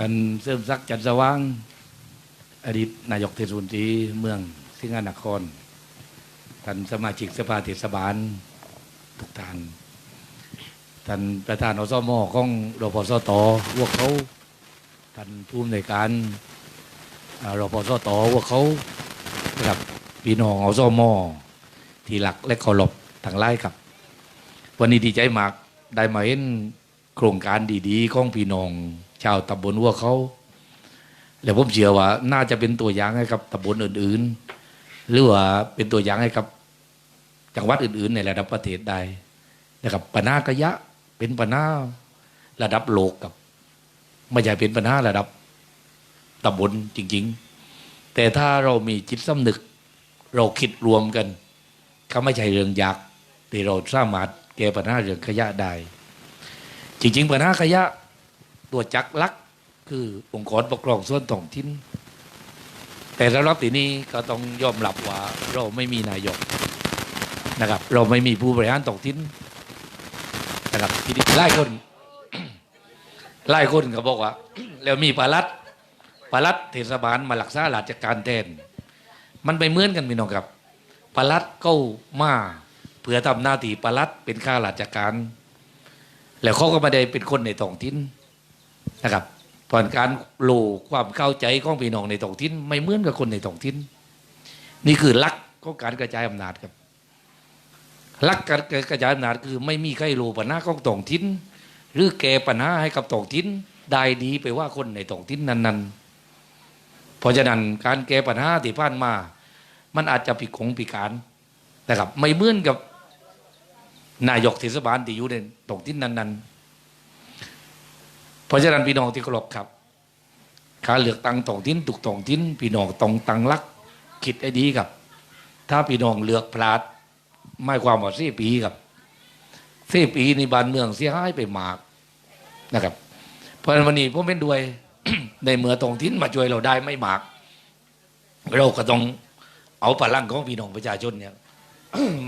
ท่านเสริมศักดิ์จันทร์สว่าง อดีตนายกเทศมนตรีเมืองสิงห์นครท่านสมาชิกสภาเทศบาลทุกท่านท่านประธานอสมของรพสตพวกเขาท่านผู้อำนวยการอ่ารพสตพวกเขากับพี่น้องอสมที่หลักและเคารพทั้งหลายครับ วันนี้ดีใจมากได้มาเห็นโครงการดีๆของพี่น้อง ชาวตำบลวัวเขา แล้วผมเชื่อว่า น่าจะเป็นตัวอย่างให้กับตำบลอื่น ๆ หรือว่าเป็นตัวอย่างให้กับจังหวัดอื่น ๆ ในระดับประเทศได้นะครับปัญหากะยะเป็นปัญาระดับโลกกับไม่ใช่เป็นปัญหาระดับตำบลจริง ๆ แต่ถ้าเรามีจิตสำนึก เราคิดรวมกันก็ไม่ใช่เรื่องยากที่เราสามารถแก้ปัญหาเรื่องขยะได้จริง ๆ ปัญหาขยะ ตัวจักรลักคือองค์กรปกครองส่วนท้องถิ่นแต่สำหรับทีนี้ก็ต้องยอมรับว่าเราไม่มีนายกนะครับ เราไม่มีผู้บริหารท้องถิ่นนะครับทีนี้หลายคนหลายคนก็บอกว่า แล้วมีปลัดปลัดเทศบาลมาหลักษาราชการแทนมันไปเหมือนกันพี่น้องครับปลัดก็มาเพื่อทำหน้าที่ปลัดเป็นข้าราชการ แล้วเขาก็ไม่ได้เป็นคนในท้องถิ่น นะครับผ่อนการโลความเข้าใจของพี่น้องในท้องถิ่นไม่เหมือนกับคนในท้องถิ่นนี่คือลักของการกระจายอำนาจครับลักการกระจายอำนาจคือไม่มีใครรู้ปัญหาของท้องถิ่นหรือแก้ปัญหาให้กับท้องถิ่นได้ดีไปว่าคนในท้องถิ่นนั้นๆ เพราะฉะนั้นการแก้ปัญหาที่ผ่านมา มันอาจจะผิดของพิดการนะครับ ไม่เหมือนกับนายกเทศบาลที่อยู่ในตรงที่นั้นๆ เพราะฉะนั้นพี่น้องที่เคารพครับการเลือกตั้งตรงทิ้นถูกตรงทิ้นพี่น้องตรงตั้งรักคิดให้ดีครับ ถ้าพี่น้องเลือกพลาดไม่ความว่าสี่ปีครับสี่ปีในบ้านเมืองเสียหายไปมากนะครับ เพราะฉะนั้นวันนี้ผมเป็นด้วยในเมื่อตรงทิ้นมาช่วยเราได้ไม่มาก เราก็ต้องเอาพลังของพี่น้องประชาชนเนี่ย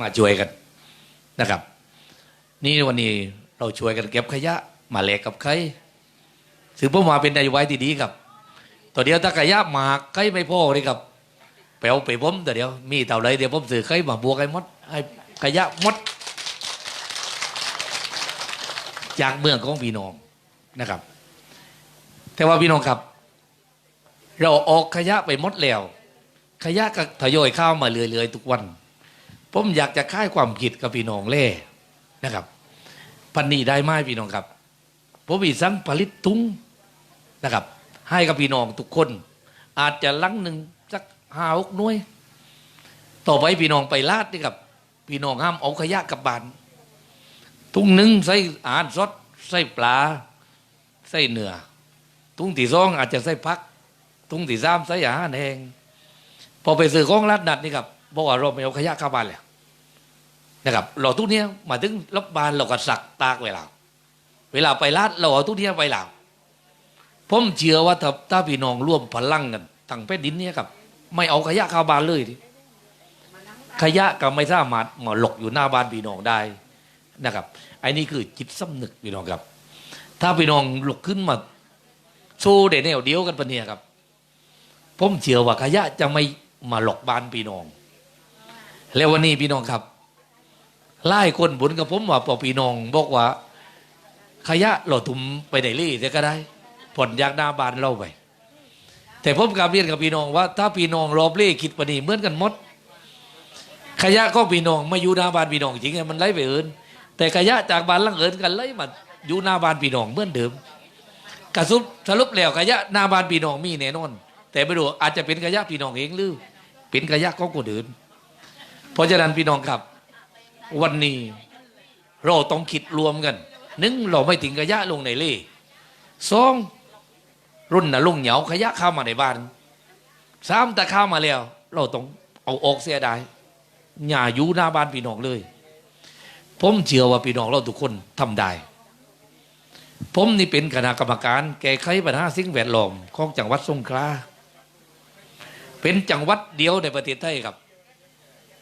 มาช่วยกันนะครับ นี่วันนี้เราช่วยกันเก็บขยะ มาแลกกับใคร ถือผมมาเป็นนายวัยที่ดีครับต่อเดียวถ้าขยะมาใครไม่พ่อเลยครับไปเอาไปผมแต่เดียวมีเท่าไรเดี๋ยวผมซื้อใครมาบัวกให้มดให้ขยะมด จากเมืองของพี่น้องนะครับ แต่ว่าพี่น้องครับ เราออกขยะไปมดแล้วขยะก็ทยอยเข้ามาเรื่อยๆทุกวัน ผมอยากจะค่ายความผิดกับพี่น้องเล่นะครับปันนี้ได้ไหมพี่น้องครับผมมีสั่งผลิตถุง นะครับ ให้กับพี่น้องทุกคน อาจจะลังหนึ่งสักห้าหกหน่วย ต่อไปพี่น้องไปลาดนี่ครับ พี่น้องห้ามเอาขยะกลับบ้านถุงหนึ่งใส่อาหารสดใส่ปลาใส่เนื้อถุงที่สองอาจจะใส่พักถุงที่สามใส่อาหารแห้งพอไปซื้อของรัดนัดนี่ครับบอกว่าเราไม่เอาขยะเข้าบ้านเลยนะครับเราทุกเนี้ยมาถึงรับบานเราก็สักตากไว้แล้วเวลาไปลาดเราเอาทุกเนี้ยไปแล้ว ผมเชื่อว่าถ้าถ้าพี่น้องร่วมพลังกันทั้งแผ่นดินเนี้ยครับ ไม่เอาขยะเข้าบ้านเลยดิขยะก็ไม่สามารถมาหลกอยู่หน้าบ้านพี่น้องได้นะครับไอ้นี่คือจิตสำนึกพี่น้องครับ ถ้าพี่น้องลุกขึ้นมาสู้เดแนวเดียวกันปะเนี่ยครับ ผมเชื่อว่าขยะจะไม่มาหลอกบ้านพี่น้อง แล้ววันนี้พี่น้องครับไล่คนบุญกับผมว่าปอปีนองบอกว่า ขยะเราทุ่มไปไหนรี่เสียก็ได้ ผลยากหน้าบานเราไปแต่ผมกลับเรียนกับพี่น้องว่า ถ้าพี่น้องรอบเล่คิดปนีเหมือนกันหมด ขยะก็พี่น้องไม่อยู่หน้าบานพี่น้องจริงๆมันไล่ไปเอินแต่ขยะจากบานลังเอินกันไล่มาอยู่หน้าบานพี่น้องเหมือนเดิมกระสุบสรุปแล้วขยะหน้าบานพี่น้องมีแน่นอน แต่ไม่รู้อาจจะเป็นขยะพี่น้องเองหรือเป็นขยะของคนอื่นเพราะฉะนั้นพี่น้องครับ วันนี้เราต้องคิดรวมกันหนึ่งเราไม่ถึงขยะลงในเล่สอง รุ่นน่ะลุงเหนียวขยะเข้ามาในบ้านสามแต่เข้ามาแล้ว เราต้องเอาออกเสียได้อย่าอยู่หน้าบ้านพี่น้องเลย ผมเชื่อว่าพี่น้องเราทุกคนทำได้ ผมนี่เป็นคณะกรรมการแก้ไขปัญหาสิ่งแวดล้อมของจังหวัดสงขลาเป็นจังหวัดเดียวในประเทศไทยครับ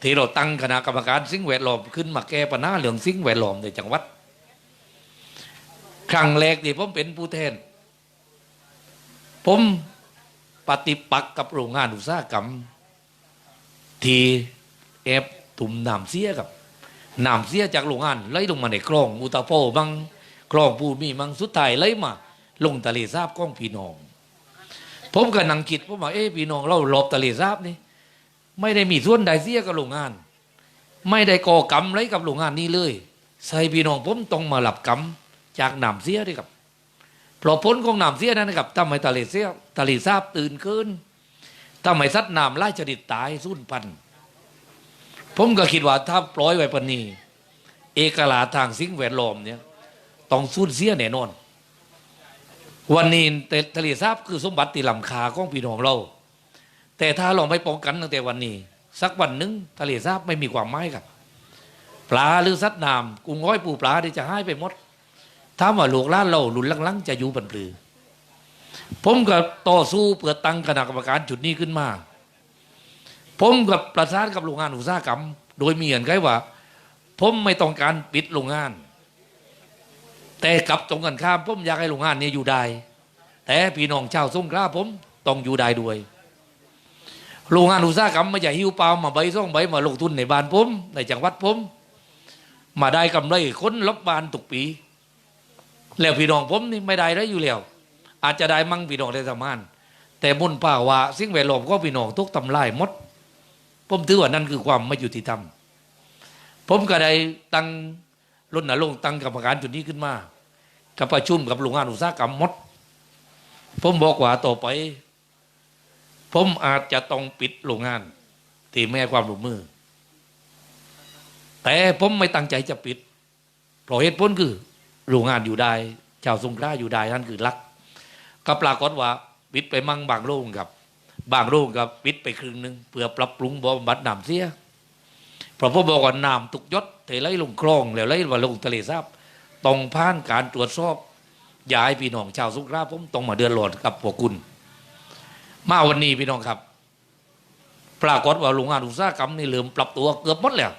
ที่เราตั้งคณะกรรมการสิ่งแวดล้อมขึ้นมาแก้ปัญหาเรื่องสิ่งแวดล้อมในจังหวัด ครั้งแรกที่ผมเป็นผู้แทน ผมปฏิปักษ์กับโรงงานอุตสาหกรรม ที่แอบตุ่มน้ำเสียกับน้ำเสียจากโรงงานไหลลงมาในคลองอุตาโปบังคลองปูมีมังสุดท้ายไหลมา ลงทะเลสาบของพี่น้อง ผมก็นังคิดผมว่าเอ๊ะพี่น้องเราหลบทะเลสาบนี่ไม่ได้มีส่วนใดเสียกับโรงงาน ไม่ได้ก่อกรรมไรกับโรงงานนี้เลย ใส่พี่น้องผมต้องมาหลับกรรมจากน้ำเสียด้วยครับ เราะผลของน้ำเสียนั้นนะครับทำให้ทะเลเสียทะเลสาบตื่นขึ้นทำให้สัตว์น้ำไล่ชนิดตายสูญพันธุ์ผมก็คิดว่าถ้าปล่อยไว้ปนีเอกลาทางสิ่งแวดล้อมเนี่ยต้องสูญเสียแน่นอน วันนี้ทะเลสาบคือสมบัติล้ำค่าของพี่น้องเรา แต่ถ้าเราไม่ป้องกันตั้งแต่วันนี้ สักวันหนึ่งทะเลสาบไม่มีความหมายครับปลาหรือสัตว์น้ำกุ้งร้อยปูปลาที่จะให้ไปหมด ถามว่าลูกล้านเราหลุนลังๆ จะอยู่บนปลือ ผมกับต่อสู้เปิดตังคณะกรรมการจุดนี้ขึ้นมา ผมกับประสานกับโรงงานอุตสาหกรรม โดยมีเงื่อนไขว่า ผมไม่ต้องการปิดโรงงาน แต่กลับตรงกันข้าม ผมอยากให้โรงงานนี้อยู่ได้ แต่พี่น้องชาวสงขลาผมต้องอยู่ได้ด้วยโรงงานอุตสาหกรรมม่ใช่หิวปลามาใบซ่องใบมาลงทุนในบ้านผมในจังหวัดผม มาได้กำไรคนลบบานตุกปี แล้วพี่น้องผมนี่ไม่ได้ได้อยู่แล้วอาจจะได้มั่งพี่น้องได้สมานแต่บนป่าว่าสิ่งแวดล้อมก็พี่น้องทุกทำลายมด ผมถือว่านั่นคือความไม่ยุติธรรมผมก็ได้ตั้งรณรงค์ตั้งกรรมการจุดนี้ขึ้นมากับประชุมกับโรงงานอุตสาหกรรมมด ผมบอกว่าต่อไป ผมอาจจะต้องปิดโรงงานที่ไม่ให้ความร่วมมือ แต่ผมไม่ตั้งใจจะปิดเพราะเหตุผลคือ โรงงานอยู่ได้ชาวสงขลาอยู่ได้นั่นคือรัก ก็ปรากฏว่าปิดไปมั่งบางโรงครับ บางโรงกับปิดไปครึ่งหนึ่งเพื่อปรับปรุงบำบัดน้ำเสียเพราะผมบอกว่าน้ำตุกยศเทไหลลงคลองแล้วไหลมาลงทะเลสาบต้องผ่านการตรวจสอบอย่าให้พี่น้องชาวสงขลาผมต้องมาเดือดร้อนกับพวกคุณ มาวันนี้พี่น้องครับ ปรากฏว่าโรงงานอุตสาหกรรมนี่เริ่มปรับตัวเกือบหมดแล้ว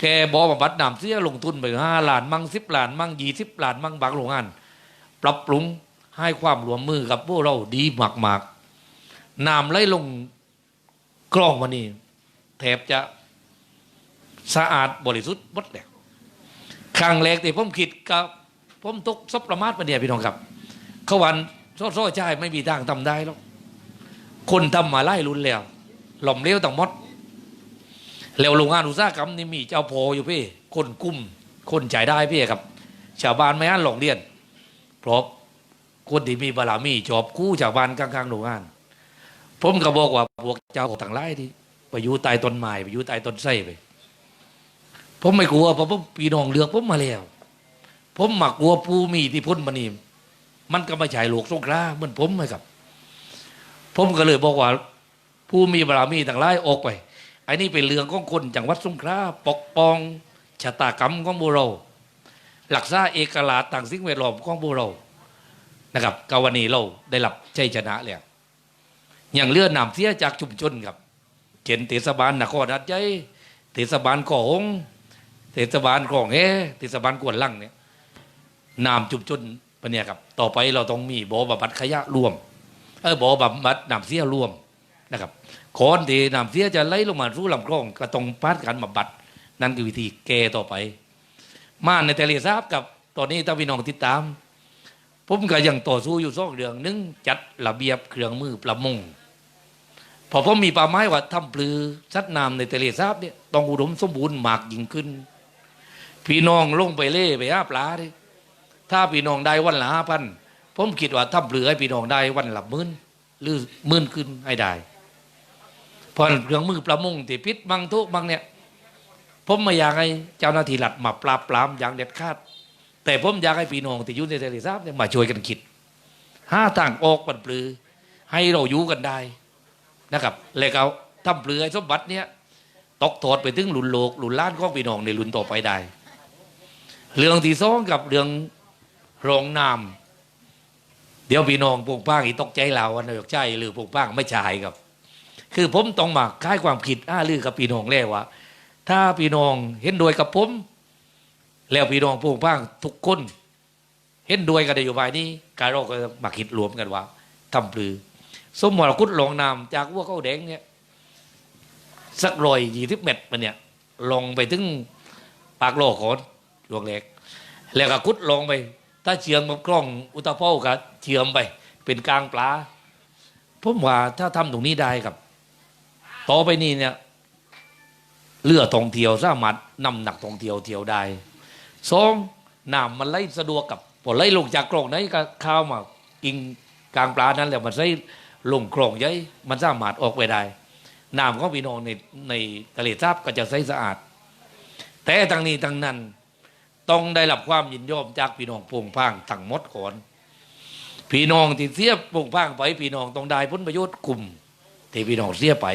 แกบอกว่าบัตน้ำเสียลงทุนไปห้าล้านมั่งสิบล้านมั่งยี่สิบล้านมั่งบางโรงงาน ปรับปรุงให้ความร่วมมือกับพวกเราดีมากๆน้ำไหลลงกล้องวันนี้แทบจะสะอาดบริสุทธิ์หมดแล้วครั้งแรกที่ผมคิดกับผมตกซบประมาทมาเนี่ยพี่น้องครับเขาวันโซ่โซ่ใช่ไม่มีทางทำได้หรอกคนทำมาไล่รุนแล้ว หล่อมเลี้ยวต่างมด แล้วโรงงานอุตสาหกรรมนี่มีเจ้าพออยู่พี่ คนกุ้ม คนจ่ายได้พี่ครับ ชาวบ้านไม่อ่านหลงเรียน เพราะคนที่มีบารมีจอบกู้ชาวบ้านกลางๆโรงงาน ผมก็บอกว่าพวกเจ้าต่างไล่ที่ไปอยู่ใต้ต้นไม้ไปอยู่ใต้ต้นไทรไป ผมไม่กลัวเพราะผมพี่น้องเลือกผมมาแล้ว ผมมากลัวผู้มีที่พ้นมานีมันก็ไม่ใช่โลกสงคราเหมือนผมไหมครับ ผมก็เลยบอกว่า ผู้มีบารมีต่างไล่ออกไป ไอ้นี่เป็นเรื่องของคนจังหวัดสงขลาปกป้องชะตากรรมของพวกเรหลักษาเอกลาต่างสิ่งแวดล้อมของพวกเรนะครับกาวนีเราได้รับชัยชนะแล้วอย่างเลื่อนนำเสียจากชุมชนครับเช่นเทศบาลนครหัดใหญ่เทศบาลของเทศบาลของแฮเทศบาลกวนลังเนี่ยนามชุมชนปะเนี่ยครับ ต่อไปเราต้องมีบอบำบัดขยะรวม เออบอบำบัดน้ำเสียรวมนะครับ คอนที่น้ำเสียจะไหลลงมาสู่ลำคลองก็ต้องผ่านการบำบัด นั่นคือวิธีแก้ต่อไป มาในทะเลสาบกับตอนนี้ถ้าพี่น้องติดตามผมก็ยังต่อสู้อยู่สองเรื่องหนึ่งจัดระเบียบเครื่องมือประมงพอผมมีป่าไม้ว่าทำปลือซัดน้ำในทะเลสาบเนี่ยต้องอุดมสมบูรณ์มากยิ่งขึ้น พี่น้องลงไปเล่ไปหาปลาดิถ้าพี่น้องได้วันละห้าพันผมคิดว่าทำปลือให้พี่น้องได้วันละหมื่นหรือหมื่นขึ้นให้ได้ พราะเครื่องมือประมงที่พิษบางทุกบางเนี่ยผมไม่อยากให้เจ้าหน้าที่รัฐมาปราบปรามอย่างเด็ดขาด แต่ผมอยากให้พี่น้องที่อยู่ในทะเลสาบเนี่ยมาช่วยกันคิดห้าทางออกปันปลือ ให้เราอยู่กันได้นะครับเลยเขาทำเปลือให้สมบัติเนี่ยตกทอดไปถึงหลุนโลกหลุนล้านของพี่น้องในหลุนต่อไปได้ เรื่องที่สองกับเรื่องโรงน้ำเดี๋ยวพี่น้องพวกป้างอีตกใจเราวันนายกใจหรือพวกป้างไม่ใช่ครับ คือผมต้องมาค่ายความคิดอ้าลือกับพี่น้องแล้วว่า ถ้าพี่น้องเห็นด้วยกับผม แล้วพี่น้องพวกป้างทุกคนเห็นด้วยกับนโยบายนี้การเราก็มาคิดรวมกันว่าทำปลือ สมมติเราคุดลงน้ำจากวัวเขาแดงเนี่ยสักรอยยี่สิบเมตรมันเนี่ยลงไปถึงปากโลกของหลวงเล็ก แล้วก็คุดลงไป ถ้าเชียงกับกล้องอุตภเป้าก็เชียมไป เป็นกลางปลาผมว่าถ้าทำตรงนี้ได้ครับ ต่อไปนี้เนี่ยเรือท่องเที่ยวสามารถนำหนักท่องเที่ยวเที่ยวได้สองน้ำมันไหลสะดวกกับพอไหลลงจากกล่องนั้นก็ข้าวมากินกลางปลานั้นแล้วมันไหลลงกล่องยัยมันสามารถออกไปได้น้ำของพี่น้องในในทะเลสาบก็จะใสสะอาด แต่ทั้งนี้ทั้งนั้น ต้องได้รับความยินยอมจากพี่น้องโป่งพางทั้งหมดก่อนพี่น้องที่เสียโป่งพางไปพี่น้องต้องได้ผลประโยชน์กลุ่มที่พี่น้องเสียไป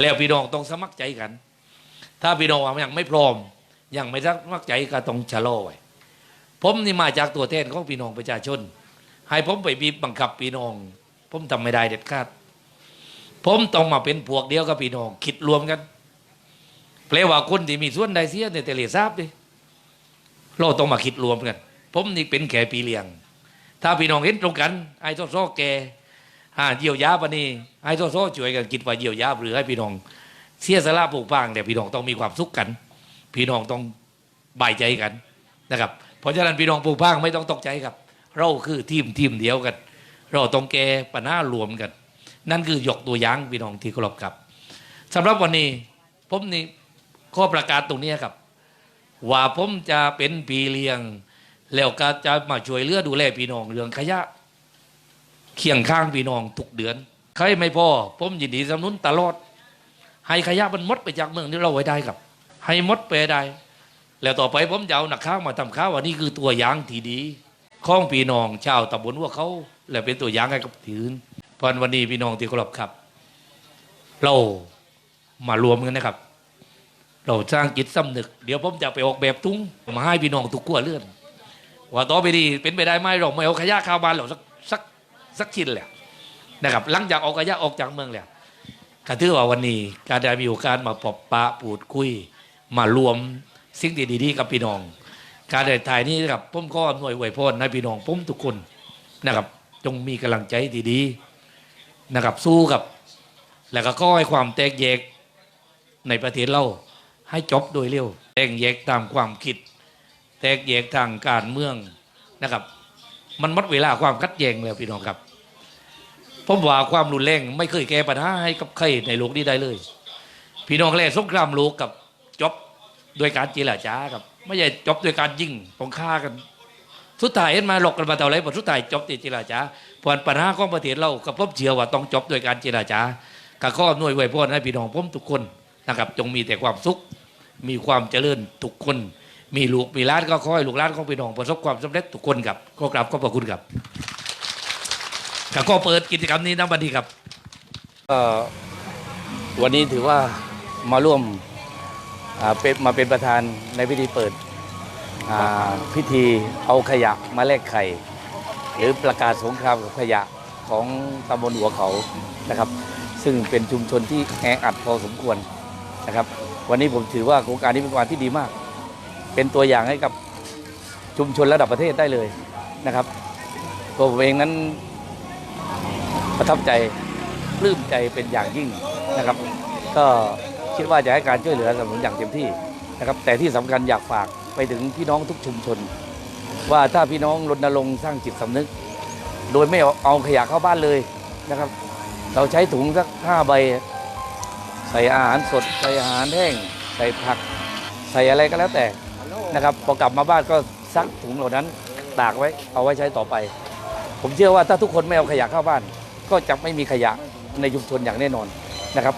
แล้วพี่น้องต้องสมัครใจกัน ถ้าพี่น้องว่ายังไม่พร้อม ยังไม่สมัครใจก็ต้องชะลอไว้ผมนี่มาจากตัวแทนของพี่น้องประชาชน ให้ผมไปบีบบังคับพี่น้อง ผมทำไม่ได้เด็ดขาด ผมต้องมาเป็นพวกเดียวกับพี่น้อง คิดรวมกันแปลว่าคนที่มีส่วนใดเสียในเตเลทราบดิเราต้องมาคิดรวมกัน ผมนี่เป็นแค่ปีเลียง ถ้าพี่น้องเห็นตรงกัน ไอ้ซโซแก หาเยียวยาปนี่ไอ้โซโซช่วยกันคิดว่าเยียวยาหรือให้พี่น้องเสียสละปลูกพางแต่พี่น้องต้องมีความสุขกัน พี่น้องต้องบายใจกันนะครับ เพราะฉะนั้นพี่น้องปลูกพางไม่ต้องตกใจครับ เราคือทีมทีมเดียวกัน เราต้องแก้ปัญหารวมกัน นั่นคือยกตัวอย่างพี่น้องที่เคารพครับสำหรับวันนี้ผมนี่ข้อประกาศตรงนี้ครับ ว่าผมจะเป็นปีเลี้ยง แล้วก็จะมาช่วยเลือดูแลพี่น้องเรื่องขยะ เคียงข้างพี่น้องทุกเดือน ใครไม่พอผมยินดีสนับสนุนตลอด ให้ขยะมันมดไปจากเมืองที่เราไว้ได้ครับ ให้มดไปได้ แล้วต่อไปผมจะเอาหนักข้าวมาทำข้าวว่านี่คือตัวอย่างที่ดีของพี่น้องชาวตำบลว่าเขาและเป็นตัวอย่างให้กับถืนเพราะวันนี้พี่น้องที่เคารพครับ เรามารวมกันนะครับ เราสร้างจิตสำนึก เดี๋ยวผมจะไปออกแบบตุ้งมาให้พี่น้องทุกขั้วเลื่อนว่าต่อไปดีเป็นไปได้ไหมเราไม่เอาขยะข้าบ้านเราสักสัก สักชิ้นแหละนะครับหลังจากเอาขยะออกจากเมืองแล้วก็ถือว่าวันนี้การได้มีโอกาสมาปอบปะปูดคุย มารวมสิ่งดีๆกับพี่น้อง การได้ถ่ายนี้นะครับผมก็อำนวยอวยพรให้พี่น้องผมทุกคนนะครับ จงมีกำลังใจดีๆนะครับสู้กับ แล้วก็ก้อยความแตกแยกในประเทศเราให้จบโดยเร็ว แตกแยกตามความคิด แตกแยกทางการเมืองนะครับ มันหมดเวลาความคัดแย้งแล้วพี่น้องครับผมว่าความรุนแรงไม่เคยแก้ปัญหาให้กับใครในโลกนี้ได้เลย พี่น้องแล่สงครามโลกกับจบโดยการเจรจาครับ ไม่ใช่จบโดยการยิงต้องฆ่ากัน สุดท้ายเห็นมาหลอกกันมาเท่าไรผลสุดท้ายจบที่เจรจาผลปัญหาของประเทศเรากับผมเชื่อว่าต้องจบโดยการเจรจาก็ข้ออำนวยไว้พรให้พี่น้องผมทุกคนนะครับ จงมีแต่ความสุข มีความเจริญทุกคน มีลูกมีร้านก็ขอให้ลูกร้านของพี่น้องประสบความสำเร็จทุกคนครับก็กราบขอบพระคุณครับก็เปิดกิจกรรมนี้นะบันทีครับวันนี้ถือว่ามาร่วมเป็นมาเป็นประธานในพิธีเปิดพิธีเอาขยะมาแลกไข่หรือประกาศสงครามกับขยะของตำบลหัวเขานะครับ ซึ่งเป็นชุมชนที่แออัดพอสมควรนะครับ วันนี้ผมถือว่าโครงการนี้เป็นโครงการที่ดีมาก เป็นตัวอย่างให้กับชุมชนระดับประเทศได้เลยนะครับตัวผมเองนั้นประทับใจปลื้มใจเป็นอย่างยิ่งนะครับ ก็คิดว่าจะให้การช่วยเหลือสนับสนุนอย่างเต็มที่นะครับ แต่ที่สำคัญอยากฝากไปถึงพี่น้องทุกชุมชน ว่าถ้าพี่น้องรณรงค์สร้างจิตสำนึก โดยไม่เอาขยะเข้าบ้านเลยนะครับ เราใช้ถุงสักห้าใบ ใส่อาหารสด ใส่อาหารแห้ง ใส่ผัก ใส่อะไรก็แล้วแต่ นะครับพอกลับมาบ้านก็ซักถุงเหล่านั้นตากไว้เอาไว้ใช้ต่อไป ผมเชื่อว่าถ้าทุกคนไม่เอาขยะเข้าบ้าน ก็จะไม่มีขยะในชุมชนอย่างแน่นอนนะครับ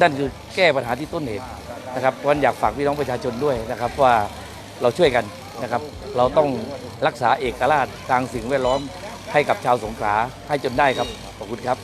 นั่นคือแก้ปัญหาที่ต้นเหตุนะครับวันอยากฝากพี่น้องประชาชนด้วยนะครับว่าเราช่วยกันนะครับ เราต้องรักษาเอกราชทางสิ่งแวดล้อมให้กับชาวสงขลาให้จนได้ครับขอบคุณครับ